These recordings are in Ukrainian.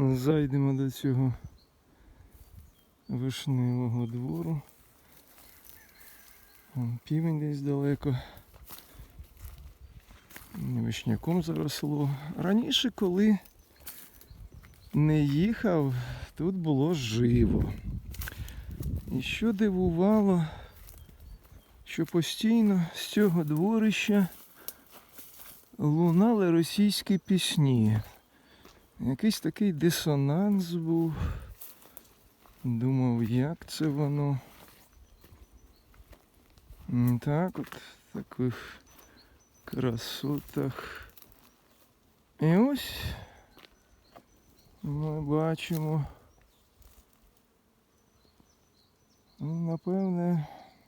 Зайдемо до цього вишневого двору. Вон півень десь далеко. Вишняком заросло. Раніше, коли не їхав, тут було живо. І що дивувало, що постійно з цього дворища лунали російські пісні. Якийсь такий дисонанс був. Думав, як це воно. Так от, в таких красотах. І ось ми бачимо. Ну, Напевне,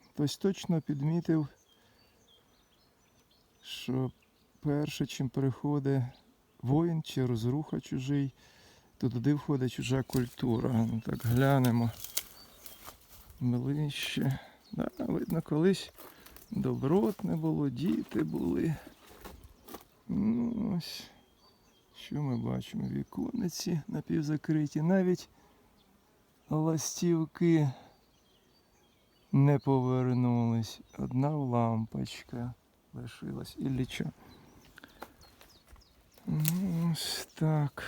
хтось точно підмітив, що перше, чим приходить воїн чи розруха чужий, то туди входить чужа культура. Ну так глянемо ближче. Да, видно, колись добротне було, діти були. Ну, ось. Що ми бачимо? Вікониці напівзакриті. Навіть ластівки не повернулись. Одна лампочка лишилась. І Ілліча. Ну, Ось так.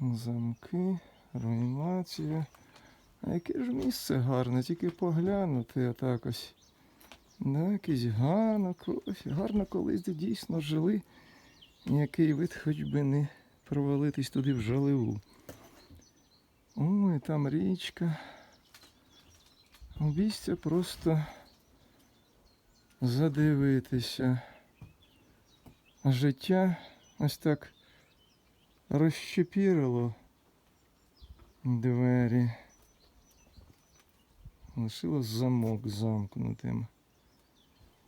Замки, руйнація. А яке ж місце гарне, тільки поглянути отак ось. Да, якийсь ганок, ось гарно колись де дійсно жили. Ніякий вид хоч би не провалитись туди в жаливу. Ой, там річка. Обійстя просто задивитися. Життя ось так розщепірило двері. Лишило замок замкнутим.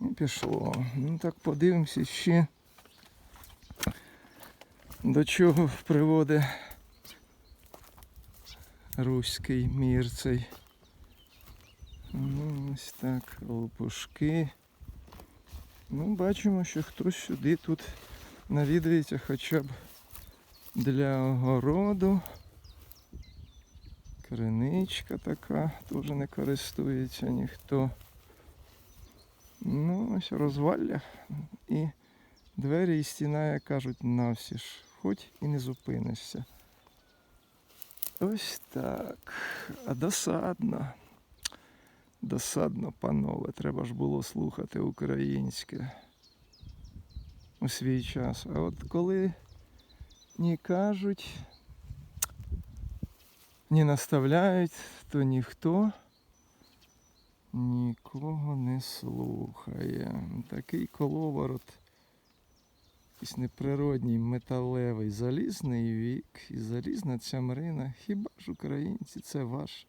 І пішло. Ну так подивимося ще. До чого приводить руський мір цей. Ну, ось так, лопушки. Ну, бачимо, що хтось сюди тут навідується хоча б для огороду. Криничка така, теж не користується ніхто. Ну, ось розвалля. І двері і стіна, як кажуть, навсі ж. Хоч і не зупинишся. Ось так. А досадно. Досадно, панове, треба ж було слухати українське у свій час. А от коли не кажуть, не наставляють, то ніхто нікого не слухає. Такий коловорот, якийсь неприродній металевий залізний вік і залізна ця мрина. Хіба ж українці це ваш?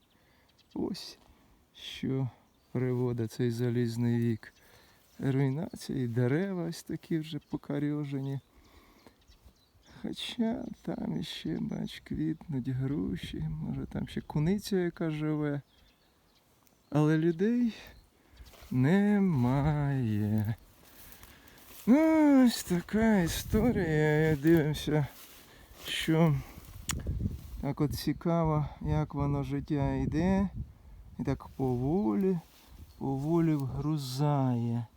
Ось що приводить цей залізний вік. Руйнація і дерева ось такі вже покарьожені. Хоча там іще, бач, квітнуть груші, може там ще куниця яка живе. Але людей немає. Ну, ось така історія. Дивимося, що так от цікаво, як воно життя йде. І так поволі, поволі вгрузає.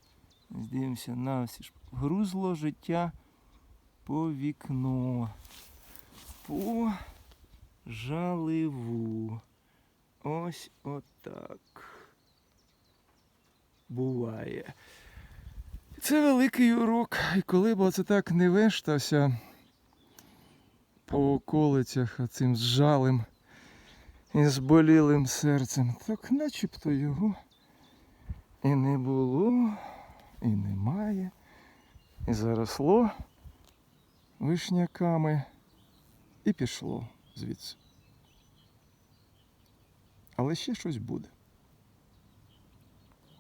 Ось Дивимося на всі ж. Грузло життя по вікно. По жаливу. Ось отак. Буває. Це великий урок. І коли б оце так не вештався по околицях цим зжалим і зболілим серцем, так начебто його і не було, і немає, і заросло вишняками, і пішло звідси. Але ще щось буде.